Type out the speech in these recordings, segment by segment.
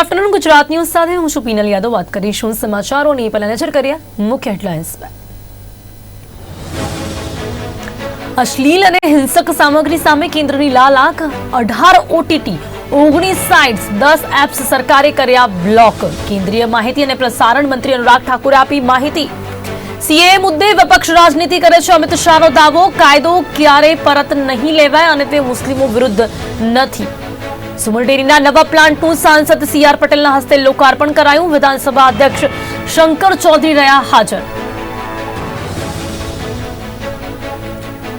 Afternoon Gujarat news સાથે હું છું પીનલ યાદવ. વાત કરીશું સમાચારોની. પહેલા નજર કરીએ મુખ્ય હેડલાઇન્સ અશ્લીલ અને હિંસક સામગ્રી સામે કેન્દ્રની લાલ આંખ. અઢાર ઓટીટી ઓગણીસ સાઇટ્સ, દસ એપ્સ સરકારે કર્યા બ્લોક. કેન્દ્રીય માહિતી અને પ્રસારણ મંત્રી અનુરાગ ઠાકુરે આપી માહિતી. સીએ મુદ્દે વિપક્ષ રાજનીતિ કરે છે અમિત શાહનો દાવો. કાયદો ક્યારેય પરત નહીં લેવાય અને તે મુસ્લિમો વિરુદ્ધ નથી. સુમર ડેરીના નવા પ્લાન્ટનું સાંસદ સી આર પટેલના હસ્તે લોકાર્પણ કરાયું. વિધાનસભા અધ્યક્ષ શંકર ચૌધરી રહ્યા હાજર.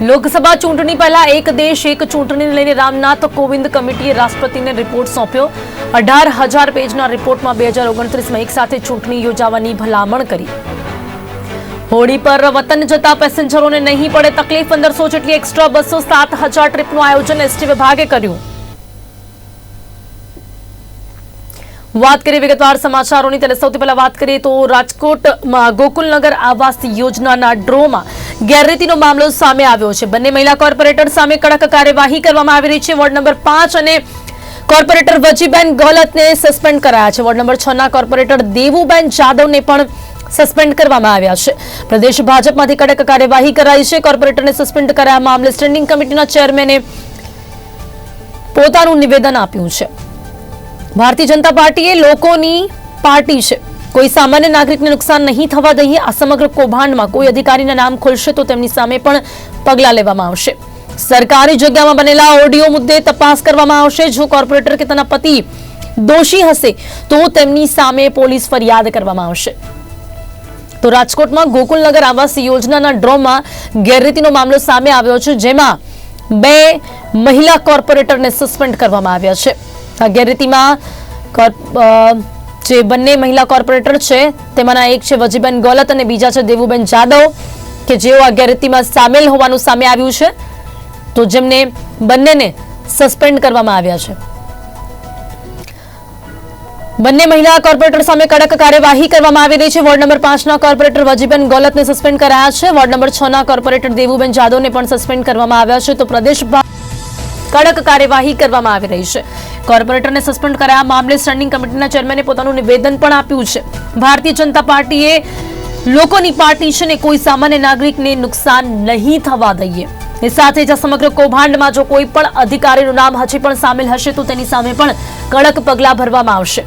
લોકસભા ચૂંટણી પહેલા એક દેશ એક ચૂંટણીને લઈને રામનાથ કોવિંદ કમિટીએ રાષ્ટ્રપતિને રિપોર્ટ સોંપ્યો. અઢાર હજાર પેજના રિપોર્ટમાં બે હજાર ઓગણત્રીસમાં એક સાથે ચૂંટણી યોજાવાની ભલામણ કરી. હોળી પર વતન જતા પેસેન્જરોને નહીં પડે તકલીફ. પંદરસો જેટલી એક્સ્ટ્રા બસો સાત હજાર ટ્રીપનું આયોજન એસટી વિભાગે કર્યું. વાત કરીએ વિગતવાર સમાચારોની ત્યારે સૌથી પહેલા વાત કરીએ તો રાજકોટમાં ગોકુલનગર આવાસ યોજનાના ડ્રોમાં ગેરરીતિનો મામલો સામે આવ્યો છે. બંને મહિલા કોર્પોરેટર સામે કડક કાર્યવાહી કરવામાં આવી રહી છે. વોર્ડ નંબર પાંચ અને કોર્પોરેટર વજીબેન ગોલતને સસ્પેન્ડ કરાયા છે. વોર્ડ નંબર છ ના કોર્પોરેટર દેવુબેન જાદવને પણ સસ્પેન્ડ કરવામાં આવ્યા છે. પ્રદેશ ભાજપમાંથી કડક કાર્યવાહી કરાઈ છે. કોર્પોરેટરને સસ્પેન્ડ કરાયા મામલે સ્ટેન્ડિંગ કમિટીના ચેરમેને પોતાનું નિવેદન આપ્યું છે. ભારતીય જનતા પાર્ટી એ લોકોની પાર્ટી છે. કોઈ સામાન્ય નાગરિકને નુકસાન નહીં થવા દઈએ, આ સમગ્ર કૌભાંડમાં કોઈ અધિકારીના નામ ખુલશે તો તેમની સામે પણ પગલાં લેવામાં આવશે. સરકારી જગ્યામાં બનેલા ઓડિયો મુદ્દે તપાસ કરવામાં આવશે. જો કોર્પોરેટર કે તેના પતિ દોષી હશે, તો તેમની સામે પોલીસ ફરિયાદ કરવામાં આવશે. તો રાજકોટમાં ગોકુલનગર આવાસ યોજનાના ડ્રોમાં ગેરરીતિનો મામલો સામે આવ્યો છે, જેમાં બે મહિલા કોર્પોરેટરને સસ્પેન્ડ કરવામાં આવ્યા છે. ગેરરીતિમાં જે બંને મહિલા કોર્પોરેટર છે, તેમાંના એક છે વજીબેન ગોલત અને બીજા છે દેવુબેન જાદવ, કે જેઓ આ ગેરરીતિમાં સામેલ હોવાનું સામે આવ્યું છે. તો જેમને બંનેને સસ્પેન્ડ કરવામાં આવ્યા છે. બંને મહિલા કોર્પોરેટર સામે કડક કાર્યવાહી કરવામાં આવી રહી છે. વોર્ડ નંબર પાંચના કોર્પોરેટર વજીબેન ગોલતને સસ્પેન્ડ કરાયા છે. વોર્ડ નંબર છના કોર્પોરેટર દેવુબેન જાદવને પણ સસ્પેન્ડ કરવામાં આવ્યા છે. તો પ્રદેશ કડક કાર્યવાહી કરવામાં આવી રહી છે. કોર્પોરેટરને સસ્પેન્ડ કરાયા મામલે સ્ટેન્ડિંગ કમિટીના ચેરમેને પોતાનું નિવેદન પણ આપ્યું છે. ભારતીય જનતા પાર્ટીએ લોકોની પાર્ટી છે ને કોઈ સામાન્ય નાગરિકને નુકસાન નહીં થવા દઈએ. એ સાથે જ સમગ્ર કૌભાંડમાં જો કોઈ પણ અધિકારીનું નામ હજી પણ સામેલ હશે, તો તેની સામે પણ કડક પગલાં ભરવામાં આવશે.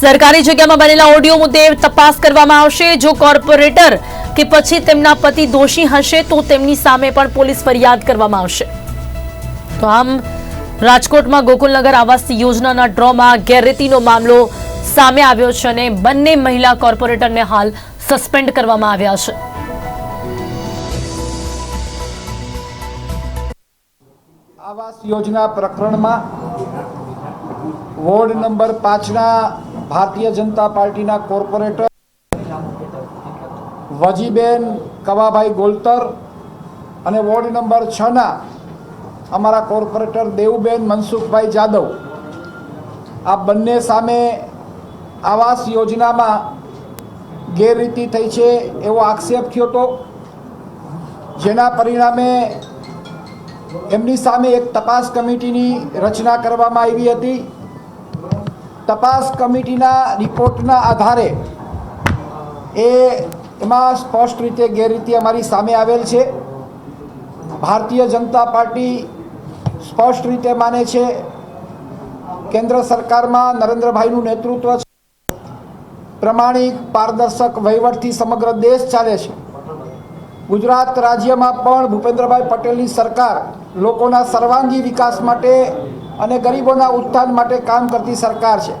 સરકારી જગ્યામાં બનેલા ઓડિયો મુદ્દે તપાસ કરવામાં આવશે. જો કોર્પોરેટર કે પછી તેમના પતિ દોષી હશે, તો તેમની સામે પણ પોલીસ ફરિયાદ કરવામાં આવશે. તો આમ રાજકોટમાં ગોકુલનગર આવાસ યોજનાના ડ્રોમાં ગેરરીતિનો મામલો સામે આવ્યો છે અને બંને મહિલા કોર્પોરેટરને હાલ સસ્પેન્ડ કરવામાં આવ્યા છે. આવાસ યોજના પ્રકરણમાં વોર્ડ નંબર પાંચના ભારતીય જનતા પાર્ટીના કોર્પોરેટર વજીબેન કવાભાઈ ગોલતર અને વોર્ડ નંબર છના અમારા કોર્પોરેટર દેવુબેન મનસુખભાઈ જાદવ, આ બંને સામે આવાસ યોજનામાં ગેરરીતિ થઈ છે એવો આક્ષેપ થયો હતો. જેના પરિણામે એમની સામે એક તપાસ કમિટીની રચના કરવામાં આવી હતી. તપાસ કમિટીના રિપોર્ટના આધારે એ એમાં સ્પષ્ટ રીતે ગેરરીતિ અમારી સામે આવેલ છે. ભારતીય જનતા પાર્ટી સ્પષ્ટ રીતે માને છે, કેન્દ્ર સરકારમાં નરેન્દ્રભાઈનું નેતૃત્વ છે. પ્રમાણિક, પારદર્શક વહીવટથી સમગ્ર દેશ ચાલે છે. ગુજરાત રાજ્યમાં પણ ભૂપેન્દ્રભાઈ પટેલની સરકાર લોકોના સર્વાંગી વિકાસ માટે અને ગરીબોના ઉત્થાન માટે કામ કરતી સરકાર છે.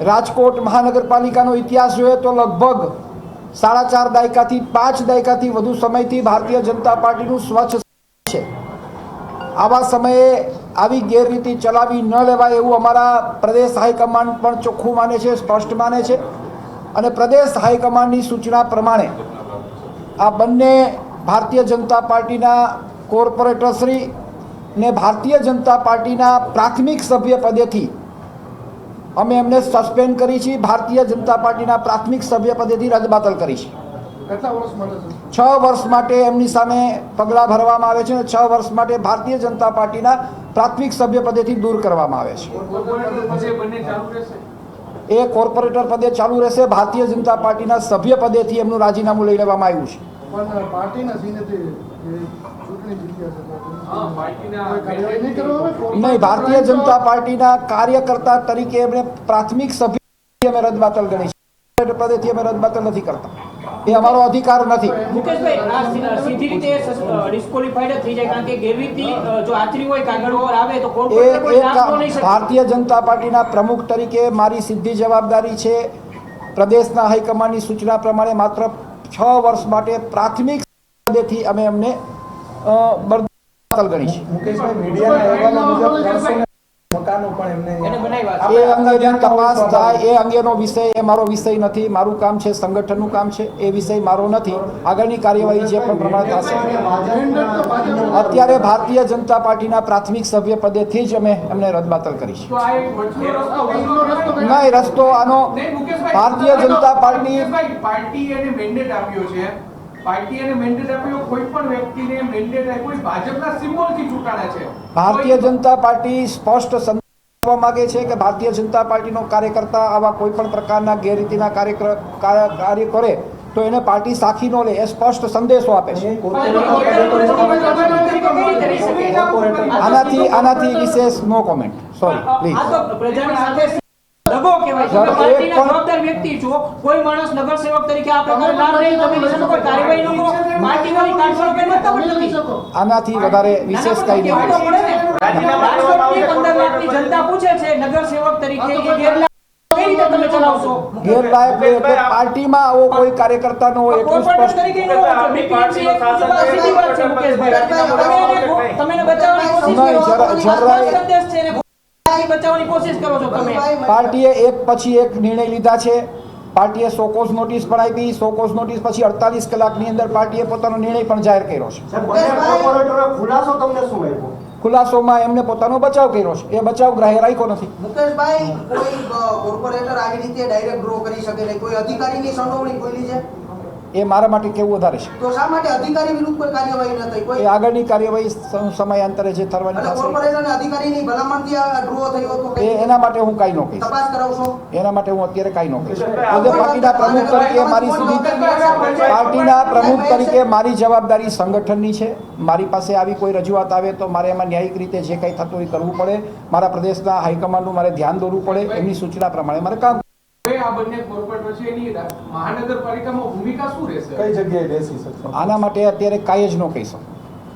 રાજકોટ મહાનગરપાલિકાનો ઇતિહાસ જોઈએ તો લગભગ સાડા ચાર દાયકાથી પાંચ દાયકાથી વધુ સમયથી ભારતીય જનતા પાર્ટીનું સ્વચ્છ છે. આવા સમયે આવી ગેરરીતિ ચલાવી ન લેવાય એવું અમારા પ્રદેશ હાઈકમાન્ડ પણ ચોખ્ખું માને છે, સ્પષ્ટ માને છે. અને પ્રદેશ હાઈકમાન્ડની સૂચના પ્રમાણે આ બંને ભારતીય જનતા પાર્ટીના કોર્પોરેટરશ્રી ને ભારતીય જનતા પાર્ટીના પ્રાથમિક સભ્ય પદેથી અમે એમને સસ્પેન્ડ કરી છે ભારતીય જનતા પાર્ટીના પ્રાથમિક સભ્ય પદેથી રદબાતલ કરી છે કેટલા વર્ષ છે? વર્ષ માટે એમની સામે પગલાં ભરવામાં આવે છે અને છ વર્ષ માટે ભારતીય જનતા પાર્ટીના પ્રાથમિક સભ્ય પદેથી દૂર કરવામાં આવે છે. એ કોર્પોરેટર પદે ચાલુ રહેશે. ભારતીય જનતા પાર્ટીના સભ્ય પદેથી એમનું રાજીનામું લઈ લેવામાં આવ્યું છે? નહીં ભારતીય જનતા પાર્ટીના કાર્યકર્તા તરીકે એમણે પ્રાથમિક સભ્ય અમે રદબાતલ ગણી છે. પદેથી અમે રદબાતલ નથી કરતા. એ અમારો અધિકાર નથી. મુકેશભાઈ આ સીધી રીતે ડિસ્કોલિફાઈડ થઈ જાય કારણ કે ગેરરીતિ જો આચરી હોય કાગળ ઉપર આવે તો એ કોઈ નહીં શકે. ભારતીય જનતા પાર્ટીના પ્રમુખ તરીકે મારી સીધી જવાબદારી છે. પ્રદેશના હાઈકમાન્ડની સૂચના પ્રમાણે માત્ર છ વર્ષ માટે પ્રાથમિક પદેથી અમે એમને અ, બરબાતલ ગણી છે. મુકેશભાઈ મીડિયાના અહેવાલો મુજબ ત્રણસો પણ એમને એ અંગેની તપાસ થાય એ અંગેનો વિષય એ મારો વિષય નથી મારું કામ છે સંગઠનનું કામ છે એ વિષય મારો નથી. આગળની કાર્યવાહી જે પણ પ્રમાણે થશે. અત્યારે ભારતીય જનતા પાર્ટીના પ્રાથમિક સભ્ય પદેથી જ અમે એમને રદબાતલ કરી છે તો આ રસ્તો નહીં રસ્તો આનો ભારતીય જનતા પાર્ટી પાર્ટીએ મેન્ડેટ આપ્યો છે. પાર્ટીએ મેન્ડેટ આપ્યો કોઈ પણ વ્યક્તિને મેન્ડેટ આપ્યો ભાજપના સિમ્બોલથી ચૂંટાણા છે. ભારતીય જનતા પાર્ટી સ્પષ્ટ સંદેશ માગે છે કે ભારતીય જનતા પાર્ટીનો કાર્યકર્તા આવા કોઈ પણ પ્રકારના ગેરરીતિના કાર્ય કાર્ય કરે તો એને પાર્ટી સાખી ન લે એ સ્પષ્ટ સંદેશો આપે છે. આનાથી આનાથી વિશેષ નો કોમેન્ટ સોરી પ્લીઝ દગો કહેવાય તમે પાર્ટીના જવાબદાર વ્યક્તિ છો કોઈ માણસ નગર સેવક તરીકે આ પ્રકારે નામ લઈ તમે નિશાન પર કાર્યવાહી ન કરો. પાર્ટીવાળી કાર્યવાહી કઈ મતલબ જ નથી. આનાથી વધારે વિશેષ કઈ નહીં. પંદર લાખની જનતા પૂછે છે નગર સેવક તરીકે કે ગેરલાયક એટલે પાર્ટીમાં આવો કોઈ કાર્યકર્તા નો એટલું સ્પષ્ટ. એને બચાવવાની કોશિશ કરો છો. તમે? પાર્ટીએ એક પછી એક નિર્ણય લીધા છે. પાર્ટીએ સોકોસ નોટિસ પણ આપી સોકોસ નોટિસ પછી અડતાલીસ કલાકની અંદર પાર્ટીએ પોતાનો નિર્ણય પણ જાહેર કર્યો છે. ખુલાસો તમને શું આપ્યો? ખુલાસોમાં એમને પોતાનો બચાવ કર્યો છે. એ બચાવ ગ્રાહ્ય રાખ્યો નથી. મુકેશભાઈ કોઈ કોર્પોરેટર આવી રીતે ડાયરેક્ટ ડ્રો કરી શકે નહીં? કોઈ અધિકારીની સંડોવણી કોઈની છે? એ મારા માટે કેવું વધારે છે? તો શા માટે અધિકારી વિરુદ્ધ કોઈ કાર્યવાહી ન થઈ? કોઈ એ આગળની કાર્યવાહી સમ- સમયાંતરે જે થવાની એટલે થશે. અધિકારીની ભલામણથી આ ડ્રો થયો તો એ એના માટે હું કાંઈ ન કહીશ. તપાસ કરાવશો એના માટે હું અત્યારે કાંઈ ન કહીશ. આજે પાર્ટીના પ્રમુખ તરીકે મારી સુધી પાર્ટીના પ્રમુખ તરીકે મારી જવાબદારી સંગઠનની છે. મારી પાસે આવી કોઈ રજૂઆત આવે તો મારે એમાં ન્યાયિક રીતે જે કંઈ થતું હોય એ કરવું પડે. મારા પ્રદેશના હાઈકમાન્ડનું મારે ધ્યાન દોરવું પડે. એમની સૂચના પ્રમાણે મારે કામ હવે આ બંને કોર્પોરેટ વચ્ચેની મહાનગરપાલિકામાં ભૂમિકા શું રહેશે? કઈ જગ્યાએ બેસી શકશો? આના માટે અત્યારે કાંઈ જ ન કહી શકું.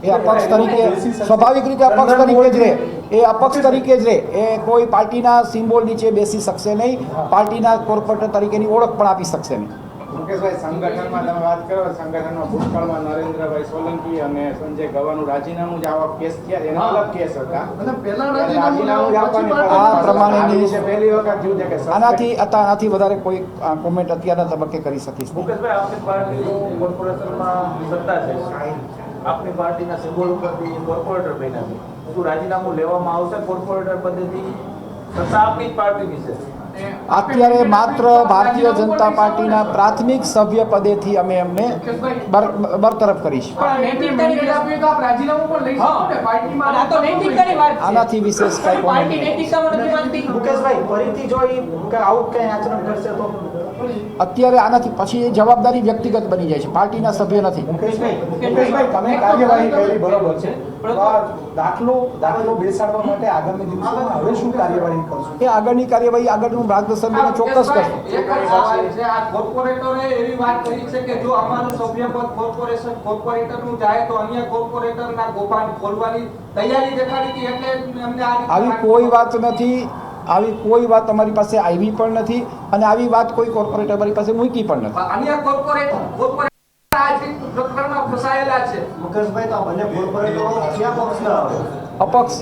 એ અપક્ષ તરીકે સ્વાભાવિક રીતે અપક્ષ તરીકે જ રહે. એ અપક્ષ તરીકે જ રહે. એ કોઈ પાર્ટીના સિમ્બોલ નીચે બેસી શકશે નહીં. પાર્ટીના કોર્પોરેટર તરીકેની ઓળખ પણ આપી શકશે નહીં. મુકેશભાઈ સંગઠનમાં તમે વાત કરો સંગઠનમાં ભૂતકાળમાં નરેન્દ્રભાઈ સોલંકી અને સંજય ગવાનું રાજીનામું જ આવા કેસ થયા એના અલગ કેસ હતા. અને પહેલા રાજીનામું આ પ્રમાણેની- છે પહેલી વખત થયું છે કે આનાથી આનાથી વધારે કોઈ કોમેન્ટ અત્યારના તબક્કે કરી શકીશ મુકેશભાઈ આપની પાર્ટીનું કોર્પોરેશનમાં સત્તા છે. આપની પાર્ટીના સિમ્બોલ ઉપરથી કોર્પોરેટર બન્યા છે. શું રાજીનામું લેવામાં આવશે કોર્પોરેટર પદેથી? સત્તા આપની જ પાર્ટીની છે અત્યારે માત્ર ભારતીય જનતા પાર્ટીના પ્રાથમિક સભ્ય પદેથી અમે એમને બર- બરતરફ કરીશ. આનાથી વિશેષ કઈ મુકેશભાઈ ફરીથી જો કે આવું કઈ આચરણ કરશે તો અત્યારે આનાથી પછી એ જવાબદારી વ્યક્તિગત બની જાય છે પાર્ટીના સભ્ય નથી. મુકેશભાઈ તમે કાર્યવાહી કરી બરોબર છે. દાખલો દાખલો બેસાડવા માટે આગામી દિવસોમાં હવે શું કાર્યવાહી કરશો? એ આગળની કાર્યવાહી આગળનું માર્ગદર્શન મને ચોક્કસ કરશું. આ કોર્પોરેટરે એવી વાત કરી છે કે જો અમારું સભ્યપદ કોર્પોરેશન કોર્પોરેટરનું જાય તો અન્ય કોર્પોરેટરના ગોપાન ખોલવાની તૈયારી દેખાડી હતી એટલે અમને આવી કોઈ વાત નથી. આવી કોઈ વાત અમારી પાસે આવી પણ નથી અને આવી વાત કોઈ કોર્પોરેટર અમારી પાસે મૂકી પણ નથી. અન્ય કોર્પોરેટ કોર્પોરેટ આ જે પ્રકરણમાં ફસાયેલા છે. મુકેશભાઈ તો બંને કોર્પોરેટરો ક્યાં પક્ષના આવે? અપક્ષ.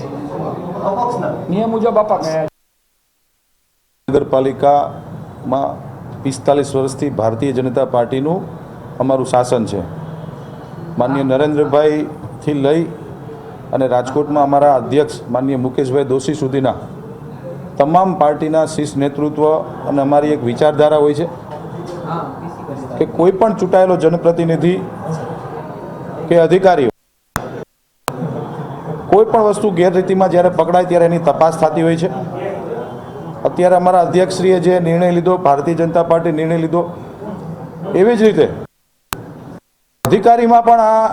નિયમ મુજબ અપક્ષ. નગરપાલિકામાં પિસ્તાલીસ વર્ષથી ભારતીય જનતા પાર્ટીનું અમારું શાસન છે. માનનીય નરેન્દ્રભાઈથી લઈ અને રાજકોટમાં અમારા અધ્યક્ષ માન્ય મુકેશભાઈ દોશી સુધીના તમામ પાર્ટીના શીર્ષ નેતૃત્વ અને અમારી એક વિચારધારા હોય છે કે કોઈ પણ ચૂંટાયેલો જનપ્રતિનિધિ કે અધિકારીઓ કોઈ પણ વસ્તુ ગેરરીતિમાં જ્યારે પકડાય ત્યારે એની તપાસ થતી હોય છે. અત્યારે અમારા અધ્યક્ષશ્રીએ જે નિર્ણય લીધો, ભારતીય જનતા પાર્ટી નિર્ણય લીધો, એવી જ રીતે અધિકારીમાં પણ આ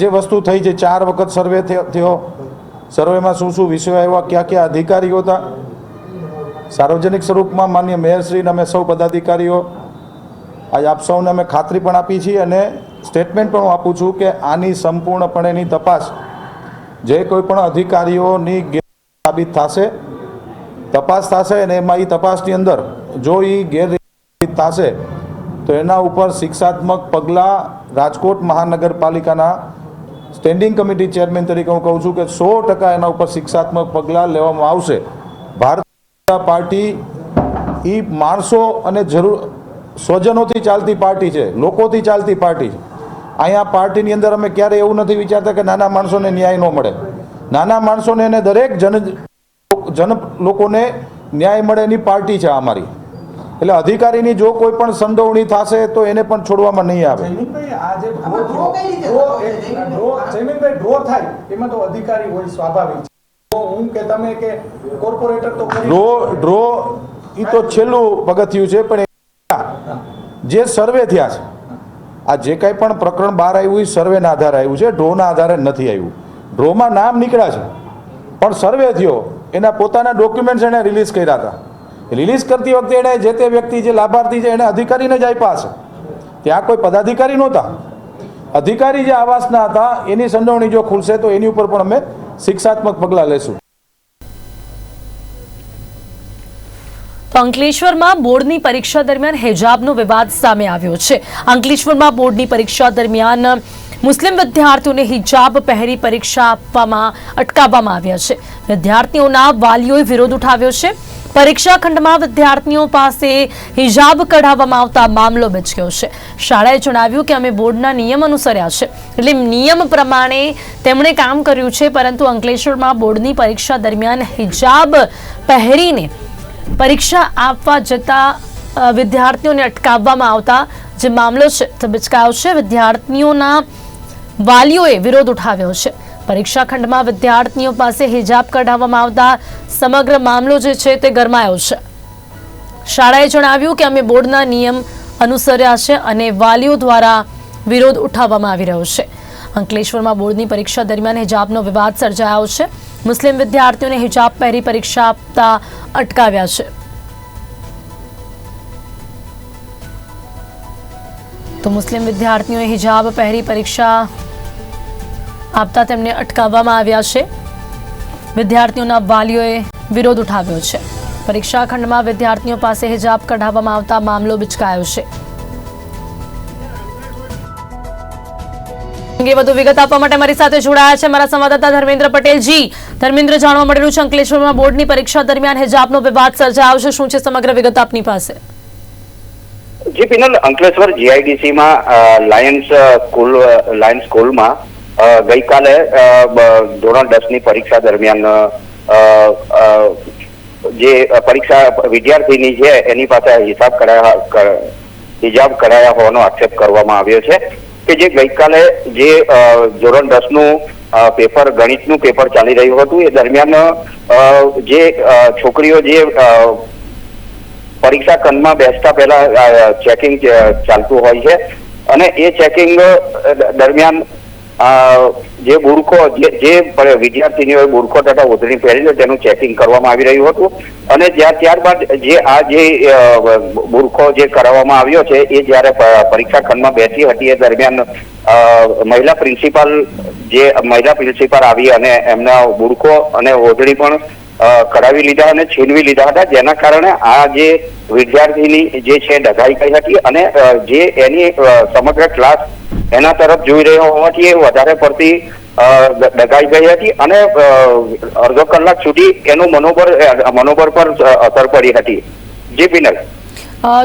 જે વસ્તુ થઈ છે, ચાર વખત સર્વે થયો. સર્વેમાં શું શું વિષયો આવ્યા, ક્યાં ક્યાં અધિકારીઓ હતા સાર્વજનિક સ્વરૂપમાં માન્ય મેયરશ્રીને અમે સૌ પદાધિકારીઓ, આજે આપ સૌને અમે ખાતરી પણ આપી છીએ અને સ્ટેટમેન્ટ પણ હું આપું છું કે આની સંપૂર્ણપણેની તપાસ જે કોઈ પણ અધિકારીઓની ગેર સાબિત થશે, તપાસ થશે અને એમાં એ તપાસની અંદર જો એ ગેર થશે, તો એના ઉપર શિક્ષાત્મક પગલાં રાજકોટ મહાનગરપાલિકાના સ્ટેન્ડિંગ કમિટી ચેરમેન તરીકે હું કહું છું કે સો ટકા એના ઉપર શિક્ષાત્મક પગલાં લેવામાં આવશે. ભારતીય જનતા પાર્ટી એ માણસો અને જરૂર સ્વજનોથી ચાલતી પાર્ટી છે લોકોથી ચાલતી પાર્ટી છે. અહીંયા પાર્ટીની અંદર અમે ક્યારે એવું નથી વિચારતા કે નાના માણસોને ન્યાય ન મળે. નાના માણસોને અને દરેક જન જન લોકોને ન્યાય મળે એની પાર્ટી છે અમારી. એટલે અધિકારીની જો કોઈ પણ સંડોવણી થશે તો એને પણ છોડવામાં નહીં આવે. જયમીનભાઈ ડ્રો થાય એમાં તો અધિકારી હોય સ્વાભાવિક હું કે તમે કે કોર્પોરેટર તો ડ્રો ડ્રો એ તો છેલ્લું પગથિયું છે, પણ જે સર્વે થયા છે, આ જે કાંઈ પણ પ્રકરણ બહાર આવ્યું એ સર્વેના આધારે આવ્યું છે, ડ્રોના આધારે નથી આવ્યું. ડ્રોમાં નામ નીકળ્યા છે, પણ સર્વે થયો, એના પોતાના ડોક્યુમેન્ટ્સ એણે રિલીઝ કર્યા હતા. રિલીઝ કરતી વખતે એણે જે તે વ્યક્તિ, જે લાભાર્થી છે, એને અધિકારીને જ આપ્યા હશે. ત્યાં કોઈ પદાધિકારી નહોતા. અધિકારી જે આવાસના હતા, એની સંડોવણી જો ખુલશે, તો એની ઉપર પણ અમે શિક્ષાત્મક પગલાં લેશું. અંકલેશ્વરમાં બોર્ડની પરીક્ષા દરમિયાન હેજાબનો વિવાદ સામે આવ્યો છે. અંકલેશ્વરમાં બોર્ડની પરીક્ષા દરમિયાન મુસ્લિમ વિદ્યાર્થીઓને હિજાબ પહેરી પરીક્ષા આપવામાં અટકાવવામાં આવ્યા છે. વિદ્યાર્થીઓના વાલીઓએ વિરોધ ઉઠાવ્યો છે. પરીક્ષા ખંડમાં વિદ્યાર્થીઓ પાસે હિજાબ કઢાવવામાં આવતા મામલો બચક્યો છે. શાળાએ જણાવ્યું કે અમે બોર્ડના નિયમ અનુસર્યા છે એટલે નિયમ પ્રમાણે તેમણે કામ કર્યું છે, પરંતુ અંકલેશ્વરમાં બોર્ડની પરીક્ષા દરમિયાન હિજાબ પહેરીને પરીક્ષા આપવા જતા વિદ્યાર્થીઓને અટકાવવામાં આવતા જે મામલો છે, તે બચકાયો છે. વિદ્યાર્થીઓના વાલીઓએ વિરોધ ઉઠાવ્યો છે. પરીક્ષા ખંડમાં વિદ્યાર્થીઓ પાસે હિજાબ કઢાવવામાં આવતા સમગ્ર મામલો જે છે તે ગરમાયો છે. શાળાએ જણાવ્યું કે અમે બોર્ડના નિયમ અનુસર્યા છે અને વાલીઓ દ્વારા વિરોધ ઉઠાવવામાં આવી રહ્યો છે. અંકલેશ્વરમાં બોર્ડની પરીક્ષા દરમિયાન હિજાબનો વિવાદ સર્જાયો છે. મુસ્લિમ વિદ્યાર્થીઓને હિજાબ પહેરી પરીક્ષા આપતા અટકાવ્યા છે. તો મુસ્લિમ વિદ્યાર્થીઓએ હિજાબ પહેરી પરીક્ષા આપતા તેમને અટકાવવામાં આવ્યા છે. વિદ્યાર્થીઓના વાલીઓએ વિરોધ ઉઠાવ્યો છે. પરીક્ષા ખંડમાં વિદ્યાર્થીઓ પાસે હિજાબ કઢાવવામાં આવતા મામલો બિચકાયો છે. અંગે વધુ વિગત આપવા માટે મારી સાથે જોડાયા છે મારા સંવાદદાતા ધર્મેન્દ્ર પટેલજી. ધર્મેન્દ્ર, જાણવા મળેલું છે અંકલેશ્વરમાં બોર્ડની પરીક્ષા દરમિયાન હિજાબનો વિવાદ સર્જાયો છે. શું છે સમગ્ર વિગત આપની પાસે? જી પિનલ અંકલેશ્વર જીઆઈડીસીમાં લાયન્સ સ્કૂલ લાયન્સ સ્કૂલમાં ગઈકાલે ધોરણ દસની પરીક્ષા દરમિયાન જે પરીક્ષા વિદ્યાર્થીની છે, એની પાસે હિસાબ કરાયા હિજાબ કરાયા હોવાનો આક્ષેપ કરવામાં આવ્યો છે કે જે ગઈકાલે જે ધોરણ દસનું પેપર, ગણિતનું પેપર ચાલી રહ્યું હતું, એ દરમિયાન જે છોકરીઓ જે પરીક્ષા કનમાં બેસતા પહેલા ચેકિંગ ચાલતું હોય છે અને એ ચેકિંગ દરમિયાન જે બુરખો જે જે વિદ્યાર્થીની વિદ્યાર્થીનીઓએ બુરકો તથા ઓઢણી પહેરી છે તેનું ચેકિંગ કરવામાં આવી રહ્યું હતું. અને જ્યાં, ત્યારબાદ જે, આ જે બુરખો જે કરાવવામાં આવ્યો છે, એ જ્યારે પરીક્ષા ખંડમાં બેઠી હતી, એ દરમિયાન મહિલા પ્રિન્સિપાલ જે, મહિલા પ્રિન્સિપાલ આવી અને એમના બુરખો અને ઓઢણી પણ અ, કઢાવી લીધા અને છીનવી લીધા હતા. જેના કારણે આ જે વિદ્યાર્થીની જે છે ડઘાઈ ગઈ હતી અને જે એની સમગ્ર ક્લાસ એના તરફ જોઈ રહ્યો હોવાથી એ વધારે પડતી અ, ડઘાઈ ગઈ હતી અને અડધો કલાક સુધી એનું મનોબળ મનોબળ પર અસર પડી હતી. જી પિનલ.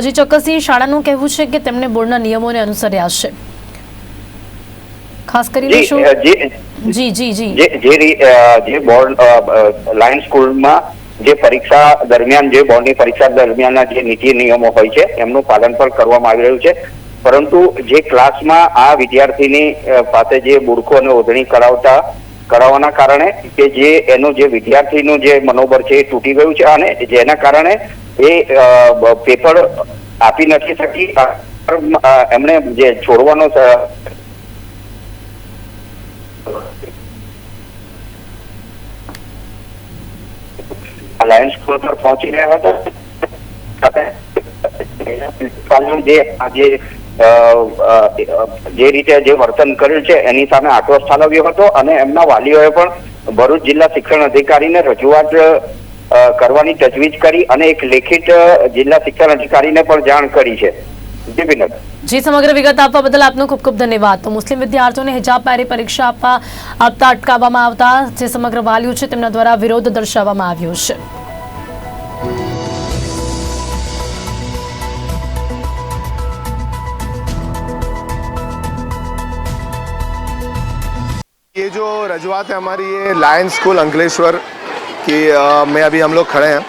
જી ચોક્કસથી શાળાનું કહેવું છે કે તેમણે બોર્ડના નિયમોને અનુસર્યા છે. ખાસ કરીને શું? જી જી જી. જી, જે બોર્ડ લાયન્સ સ્કૂલમાં જે પરીક્ષા દરમિયાન, જે બોર્ડની પરીક્ષા દરમિયાનના જે નીતિ નિયમો હોય છે, એમનું પાલન પણ કરવામાં આવી રહ્યું છે. પરંતુ જે ક્લાસમાં આ વિદ્યાર્થીની પાસે જે બુરખો અને ઓઢણી કરાવતા, કરાવવાના કારણે કે જે એનું જે વિદ્યાર્થીનું જે મનોબળ છે એ તૂટી ગયું છે અને જેના કારણે એ પેપર આપી નથી શકી. એમણે જે છોડવાનો સ- લાયન્સ સ્કૂલ પર પહોંચી રહ્યા હતા. જે રીતે જે વર્તન કર્યું છે, એની સામે આક્રોશ ઠાલવ્યો હતો અને એમના વાલીઓએ પણ ભરૂચ જિલ્લા શિક્ષણ અધિકારીને રજૂઆત કરવાની તજવીજ કરી અને એક લેખિત જિલ્લા શિક્ષણ અધિકારીને પણ જાણ કરી છે. જી, સમગ્ર વિગત આપવા બદલ આપનો ખૂબ ખૂબ ધન્યવાદ. તો મુસ્લિમ વિદ્યાર્થીઓને હિજાબ પહેરી પરીક્ષા આપવા, આપતા અટકાવવામાં આવતા જે સમગ્ર વાલીઓ છે, તેમના દ્વારા વિરોધ દર્શાવવામાં આવ્યો છે. जो रजूआत है हमारी ये लायन स्कूल अंकलेश्वर की में अभी हम लोग खड़े हैं।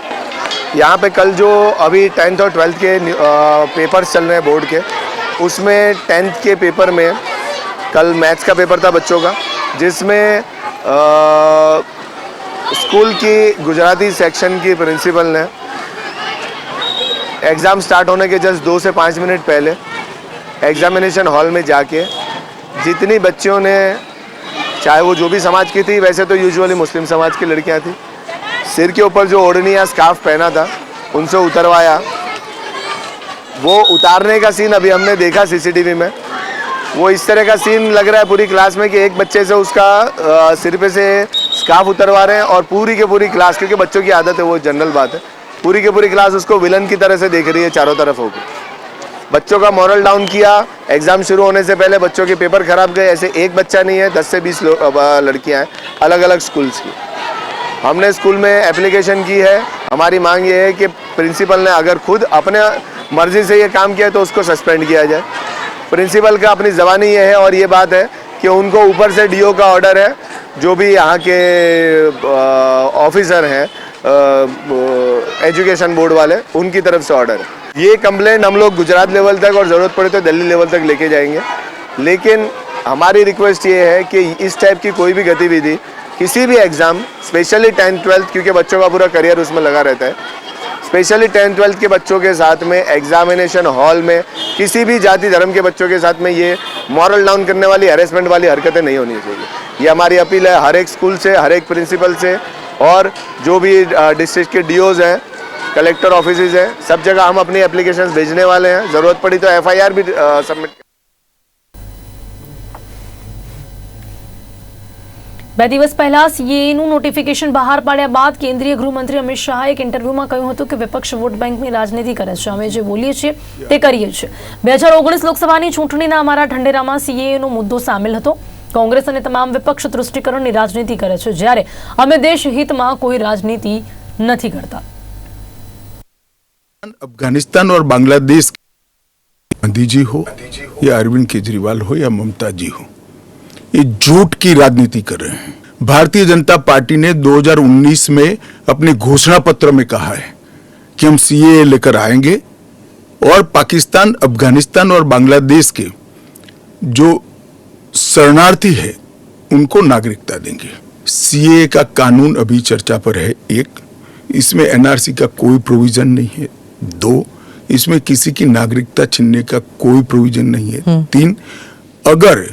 यहाँ पे कल जो अभी टेंथ और ट्वेल्थ के पेपर्स चल रहे हैं बोर्ड के, उसमें टेंथ के पेपर में कल मैथ्स का पेपर था बच्चों का, जिसमें स्कूल की गुजराती सेक्शन की प्रिंसिपल ने एग्ज़ाम स्टार्ट होने के जस्ट दो से पाँच मिनट पहले एग्जामिनेशन हॉल में जाके जितनी बच्चियों ने चाहे वो जो भी समाज की थी, वैसे तो यूजुअली मुस्लिम समाज की लड़कियाँ थी। सिर के ऊपर जो ओढ़नी या स्काफ पहना था, उनसे उतरवाया। वो उतारने का सीन अभी हमने देखा सीसीटीवी में। वो इस तरह का सीन लग रहा है पूरी क्लास में कि एक बच्चे से उसका सिर पे से स्कार्फ उतरवा रहे हैं और पूरी के पूरी क्लास क्योंकि बच्चों की आदत है, वो जनरल बात है। पूरी की पूरी क्लास उसको विलन की तरह से देख रही है, चारों तरफ़ होकर बच्चों का मॉरल डाउन किया। एग्ज़ाम शुरू होने से पहले बच्चों के पेपर खराब गए। ऐसे एक बच्चा नहीं है, दस से बीस लड़कियाँ हैं। अलग अलग स्कूल्स की। हमने स्कूल में एप्लीकेशन की है। हमारी मांग ये है कि प्रिंसिपल ने अगर खुद अपने मर्ज़ी से ये काम किया तो उसको सस्पेंड किया जाए। प्रिंसिपल का अपनी जबानी ये है और ये बात है कि उनको ऊपर से डीओ का ऑर्डर है। जो भी यहाँ के ऑफिसर हैं एजुकेशन बोर्ड वाले, उनकी तरफ़ से ऑर्डर है। ये कंप्लेंट हम लोग गुजरात लेवल तक और ज़रूरत पड़े तो दिल्ली लेवल तक लेके जाएँगे। लेकिन हमारी रिक्वेस्ट ये है कि इस टाइप की कोई भी गतिविधि, किसी भी एग्ज़ाम स्पेशली टेंथ ट्वेल्थ क्योंकि बच्चों का पूरा करियर उसमें लगा रहता है स्पेशली टेंथ ट्वेल्थ के बच्चों के साथ में एग्जामिनेशन हॉल में, किसी भी जाति धर्म के बच्चों के साथ में ये मॉरल डाउन करने वाली हैरेसमेंट वाली हरकतें नहीं होनी चाहिए। ये हमारी अपील है हर एक स्कूल से, हर एक प्रिंसिपल से, और जो भी डिस्ट्रिक्ट के डीओज हैं कलेक्टर ऑफिस हैं सब जगह हम अपनी एप्लीकेशंस भेजने वाले हैं ज़रूरत पड़ी तो एफआईआर भी सबमिट બે દિવસ પહેલા સીએનું નોટિફિકેશન બહાર પાડ્યા બાદ કેન્દ્રીય ગૃહમંત્રી અમિત શાહે એક ઇન્ટરવ્યુમાં કહ્યું હતું કે વિપક્ષ વોટ બેંકની રાજનીતિ કરે છે અમે જે બોલીએ છીએ તે કરીએ છીએ બે હજાર ઓગણીસ લોકસભાની ચૂંટણીના અમારા ઢંઢેરામાં સીએનો મુદ્દો સામેલ હતો કોંગ્રેસ અને તમામ વિપક્ષ તૃષ્ટિકરણની રાજનીતિ કરે છે જ્યારે અમે દેશ હિતમાં કોઈ રાજનીતિ નથી કરતા अफ़गानिस्तान और बांग्लादेश गांधी जी हो, या अरविंद केजरीवाल हो, या ममता जी हो, ये झूठ की राजनीति कर रहे हैं। भारतीय जनता पार्टी ने 2019 में अपने घोषणा पत्र में कहा है कि हम सीए लेकर आएँगे और पाकिस्तान, अफ़गानिस्तान और बांग्लादेश के जो शरणार्थी है, उनको नागरिकता देंगे। सीए का कानून अभी चर्चा पर है एक। इसमें एनआरसी का कोई प्रोविज़न नहीं है। दो इसमें किसी की नागरिकता छीनने का कोई प्रोविज़न नहीं है। तीन अगर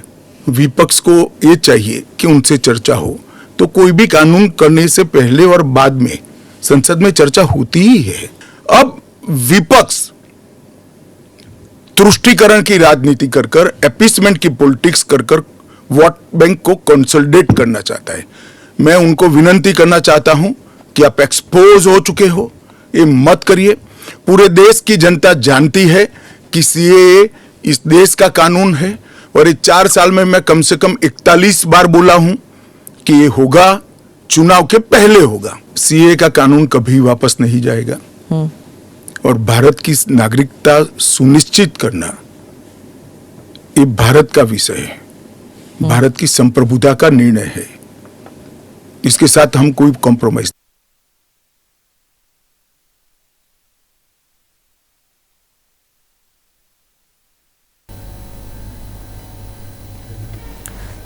विपक्ष को ये चाहिए कि उनसे चर्चा हो तो कोई भी कानून करने से पहले और बाद में संसद में चर्चा होती ही है। अब विपक्ष तुष्टिकरण की राजनीति कर कर एपिसमेंट की पॉलिटिक्स कर कर वोट बैंक को कंसोलिडेट करना चाहता है। मैं उनको विनंती करना चाहता हूँ कि आप एक्सपोज हो चुके हो। ये मत करिए। पूरे देश की जनता जानती है कि सीए इस देश का कानून है और ये चार साल में मैं कम से कम इकतालीस बार बोला हूँ कि ये होगा चुनाव के पहले होगा। सीए का कानून कभी वापस नहीं जाएगा। और भारत की नागरिकता सुनिश्चित करना ये भारत का विषय है। भारत की संप्रभुता का निर्णय है। इसके साथ हम कोई कॉम्प्रोमाइज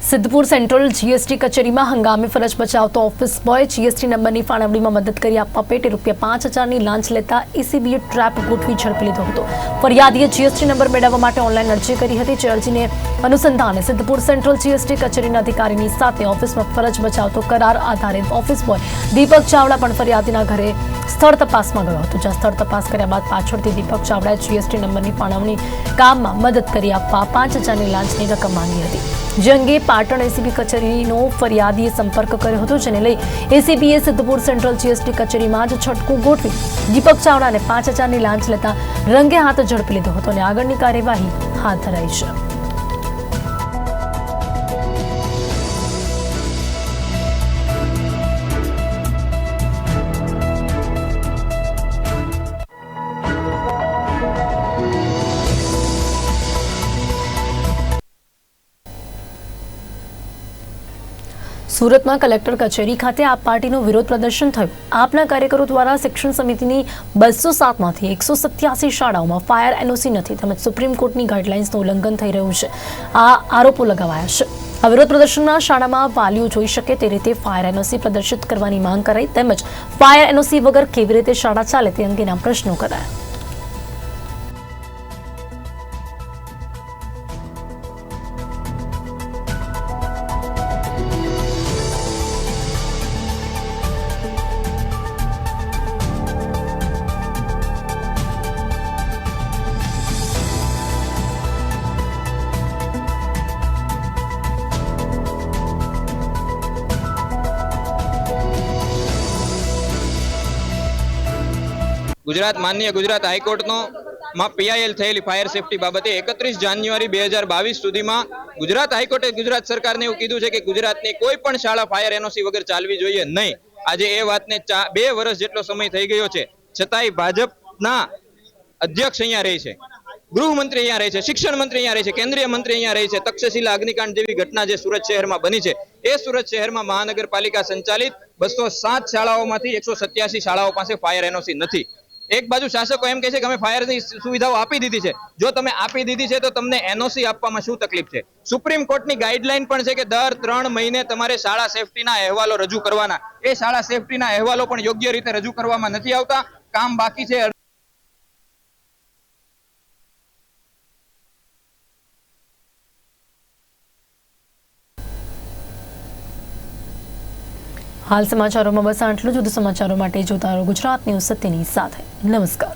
સિદ્ધપુર સેન્ટ્રલ જીએસટી કચેરીમાં હંગામે ફરજ બજાવતો ઓફિસ બોય જીએસટી નંબરની ફાળવણીમાં મદદ કરી આપવા પેટે રૂપિયા પાંચ હજારની લાંચ લેતા એસીબીએ ટ્રેપ ગોઠવી ઝડપી લીધો હતો. ફરિયાદીએ જીએસટી નંબર મેળવવા માટે ઓનલાઈન અરજી કરી હતી. જે અરજીને અનુસંધાને સિદ્ધપુર સેન્ટ્રલ જીએસટી કચેરીના અધિકારીની સાથે ઓફિસમાં ફરજ બજાવતો કરાર આધારિત ઓફિસ બોય દીપક ચાવડા પણ ફરિયાદીના ઘરે સ્થળ તપાસમાં ગયો હતો, જ્યાં સ્થળ તપાસ કર્યા બાદ પાછળથી દીપક ચાવડાએ જીએસટી નંબરની ફાળવણી કામમાં મદદ કરી આપવા પાંચ હજારની લાંચની રકમ માંગી હતી. જે અંગે પાટણ એસીબી કચેરીનો ફરિયાદીએ સંપર્ક કર્યો હતો, જેને લઈ એસીબીએ સિદ્ધપુર સેન્ટ્રલ જીએસટી કચેરીમાં જ છટકું ગોઠવી દીપક ચાવડાને પાંચ હજારની લાંચ લેતા રંગે હાથ ઝડપી લીધો હતો અને આગળની કાર્યવાહી હાથ ધરાઈ છે. સુરતમાં કલેક્ટર કચેરી ખાતે આપ પાર્ટીનું વિરોધ પ્રદર્શન થયું. આપના કાર્યકરો દ્વારા શિક્ષણ સમિતિની બસો સાતમાંથી એકસો સત્યાસી શાળાઓમાં ફાયર એનઓસી નથી તેમજ સુપ્રીમ કોર્ટની ગાઈડલાઇન્સનું ઉલ્લંઘન થઈ રહ્યું છે. આ આરોપો લગાવાયા છે. આ વિરોધ પ્રદર્શનમાં શાળામાં વાલીઓ જોઈ શકે તે રીતે ફાયર એનઓસી પ્રદર્શિત કરવાની માંગ કરાઈ તેમજ ફાયર એનઓસી વગર કેવી રીતે શાળા ચાલે તે અંગેના પ્રશ્નો કરાયા. ગુજરાત માન્ય ગુજરાત હાઈકોર્ટનો માં પીઆઈએલ થયેલી ફાયર સેફટી બાબતે એકત્રીસ જાન્યુઆરી બે હજાર બાવીસ સુધીમાં ગુજરાત હાઈકોર્ટે ગુજરાત સરકારને એવું કીધું છે કે ગુજરાતની કોઈ પણ શાળા ફાયર એનઓસી વગર ચાલવી જોઈએ નહીં. આજે એ વાતને બે વર્ષ જેટલો સમય થઈ ગયો છે. છતાંય ભાજપના અધ્યક્ષ અહીંયા રહે છે. ગૃહમંત્રી અહીંયા રહે છે, શિક્ષણ મંત્રી અહીંયા રહે છે, કેન્દ્રીય મંત્રી અહીંયા રહે છે, તક્ષશિલા અગ્નિકાંડ જેવી ઘટના જે સુરત શહેરમાં બની છે, એ સુરત શહેરમાં મહાનગરપાલિકા સંચાલિત બસો સાત શાળાઓમાંથી એકસો સત્યાસી શાળાઓ પાસે ફાયર એનઓસી નથી. એક બાજુ શાસકો એમ કહે છે કે અમે ફાયરની સુવિધાઓ આપી દીધી છે. જો તમે આપી દીધી છે તો તમને એનઓસી આપવામાં શું તકલીફ છે? સુપ્રીમ કોર્ટની ગાઈડલાઈન પણ છે કે દર ત્રણ મહિને તમારે શાળા સેફટીના અહેવાલો રજૂ કરવાના. એ શાળા સેફટીના અહેવાલો પણ યોગ્ય રીતે રજૂ કરવામાં નથી આવતા. કામ બાકી છે. હાલ સમાચારોમાં બસ આટલું જ. વધુ સમાચારો માટે જોતા રહો ગુજરાત ન્યૂઝ સત્યની સાથે. નમસ્કાર